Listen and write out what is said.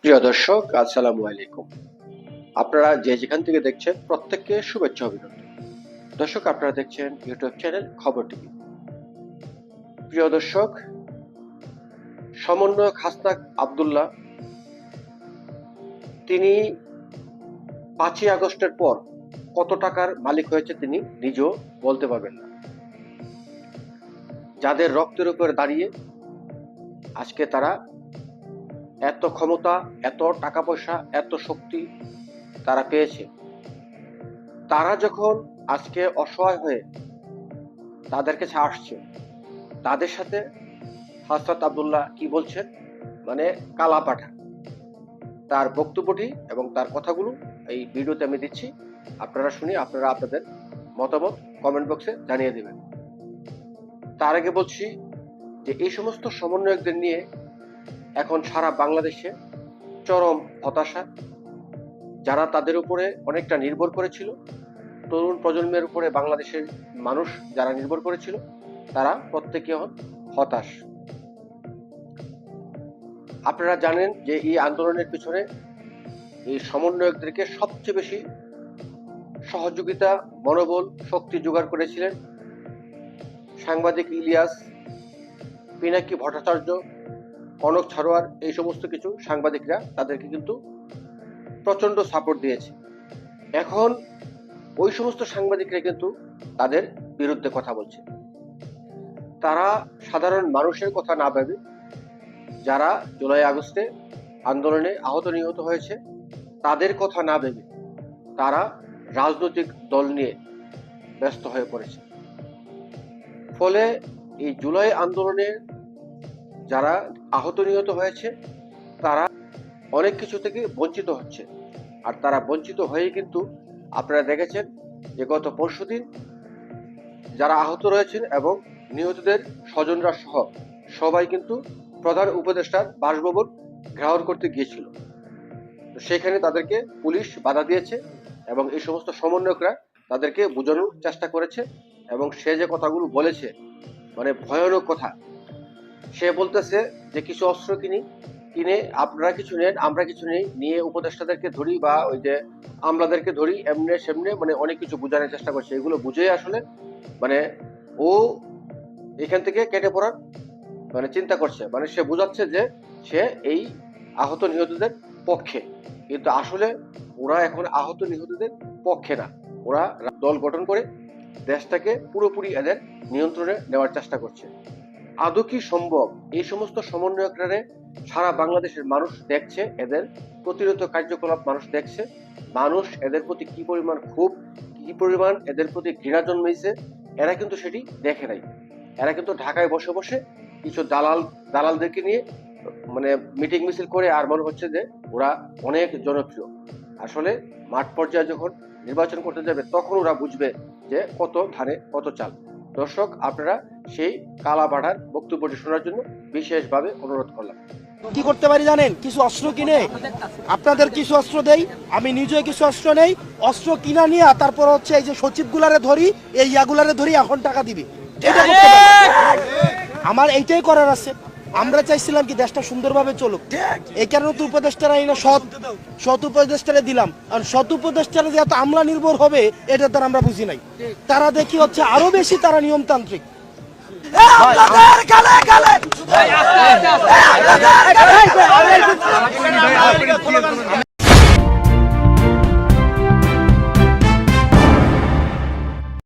প্রিয় দর্শক, আসসালামু আলাইকুম। আপনারা যে যেখান থেকে দেখছেন, প্রত্যেককে শুভেচ্ছা অভিনন্দন। দর্শক, আপনারা দেখছেন ইউটিউব চ্যানেল খবর টিভি। প্রিয় দর্শক, সমন্বয়ক হাসনাক আবদুল্লাহ, তিনি পাঁচই আগস্টের পর কত টাকার মালিক হয়েছে তিনি নিজেও বলতে পারবেন না। যাদের রক্তের উপর দাঁড়িয়ে আজকে তারা এত ক্ষমতা, এত টাকা পয়সা এত শক্তি তারা পেয়েছে। তারা যখন আজকে অসহায় হয়ে তাদের কাছে আসছে, তাদের সাথে হাসরাত আবদুল্লাহ কি বলছেন? মানে কালা পাঠা তার বক্তব্যটি এবং তার কথাগুলো এই ভিডিওতে আমি দিচ্ছি। আপনারা শুনি আপনারা আপনাদের মতামত কমেন্ট বক্সে জানিয়ে দেবেন। তার আগে বলছি যে এই সমস্ত সমন্বয়কদের নিয়ে এখন সারা বাংলাদেশে চরম হতাশা। যারা তাদের উপরে অনেকটা নির্ভর করেছিল, তরুণ প্রজন্মের উপরে বাংলাদেশের মানুষ যারা নির্ভর করেছিল, তারা প্রত্যেকে হন হতাশ। আপনারা জানেন যে এই আন্দোলনের পিছনে এই সমন্বয়কদেরকে সবচেয়ে বেশি সহযোগিতা, মনোবল, শক্তি জোগাড় করেছিলেন সাংবাদিক ইলিয়াস, পিনাকি ভট্টাচার্য, কনক ছাড়োয়ার, এই সমস্ত কিছু সাংবাদিকরা তাদেরকে কিন্তু প্রচণ্ড সাপোর্ট দিয়েছে। এখন ওই সমস্ত সাংবাদিকরা কিন্তু তাদের বিরুদ্ধে কথা বলছে। তারা সাধারণ মানুষের কথা না ভেবে যারা জুলাই আগস্টে আন্দোলনে আহত নিহত হয়েছে, তাদের কথা না ভেবে তারা রাজনৈতিক দল নিয়ে ব্যস্ত হয়ে পড়েছে। ফলে এই জুলাই আন্দোলনের যারা আহত নিহত হয়েছে, তারা অনেক কিছু থেকে বঞ্চিত হচ্ছে। আর তারা বঞ্চিত হয়ে কিন্তু আপনারা দেখেছেন যে গত পরশুদিন যারা আহত রয়েছেন এবং নিহতদের স্বজনরা সহ সবাই কিন্তু প্রধান উপদেষ্টার বাসভবন ঘেরাও করতে গিয়েছিল। তো সেখানে তাদেরকে পুলিশ বাধা দিয়েছে এবং এই সমস্ত সমন্বয়করা তাদেরকে বোঝানোর চেষ্টা করেছে এবং সে যে কথাগুলো বলেছে মানে ভয়ানক কথা, সে বলতেছে যে কিছু অস্ত্র কিনি, কিনে আপনারা কিছু নেন, আমরা কিছু নেই, নিয়ে উপদেষ্টাদেরকে ধরি বা ওই যে আমলাদেরকে ধরি, এমনি সেমনে মানে অনেক কিছু বোঝানোর চেষ্টা করছে। এগুলো বুঝে আসলে মানে ও এখান থেকে কেটে পড়ার মানে চিন্তা করছে মানে সে বোঝাচ্ছে যে সে এই আহত নিহতদের পক্ষে। কিন্তু আসলে ওরা এখন আহত নিহতদের পক্ষে না। ওরা দল গঠন করে দেশটাকে পুরোপুরি এদের নিয়ন্ত্রণে নেওয়ার চেষ্টা করছে। আদৌ কি সম্ভব? এই সমস্ত সমন্বয়করা সারা বাংলাদেশের মানুষ দেখছে, এদের প্রতিরোধ কার্যকলাপ মানুষ দেখছে। মানুষ এদের প্রতি কি পরিমাণ খুব কি পরিমাণ এদের প্রতি ঘৃণা জন্মেছে এরা কিন্তু সেটি দেখে নাই। এরা কিন্তু ঢাকায় বসে বসে কিছু দালাল দালালদেরকে নিয়ে মানে মিটিং মিছিল করে আর মনে হচ্ছে যে ওরা অনেক জনপ্রিয়। আসলে মাঠ পর্যায়ে যখন নির্বাচন করতে যাবে তখন ওরা বুঝবে যে কত ধানে কত চাল। দর্শক আপনারা সেই কালা বাড়ার বক্তব্যটি শোনার জন্য বিশেষভাবে অনুরোধ করলাম। কি করতে পারি জানেন? কিছু অস্ত্র কিনে। আপনাদের কিছু অস্ত্র দেই আমি নিজে কিছু অস্ত্র নেই। অস্ত্র কিনা নিয়ে তারপর হচ্ছে এই যে সচিবগুলারে ধরি এই ইয়াগুলারে ধরি এখন টাকা দিবি। এটা করতে। আমার এইটাই করার আছে। আমরা চাইছিলাম কি দেশটা সুন্দরভাবে চলুক। এই কারণে তো উপদেষ্টারা এই না সৎ সৎ উপদেষ্টারে দিলাম। আর সৎ উপদেষ্টারা যে এত আমলা নির্ভর হবে এটা তারা আমরা বুঝি নাই। তারা দেখি হচ্ছে আরও বেশি তারা নিয়মতান্ত্রিক।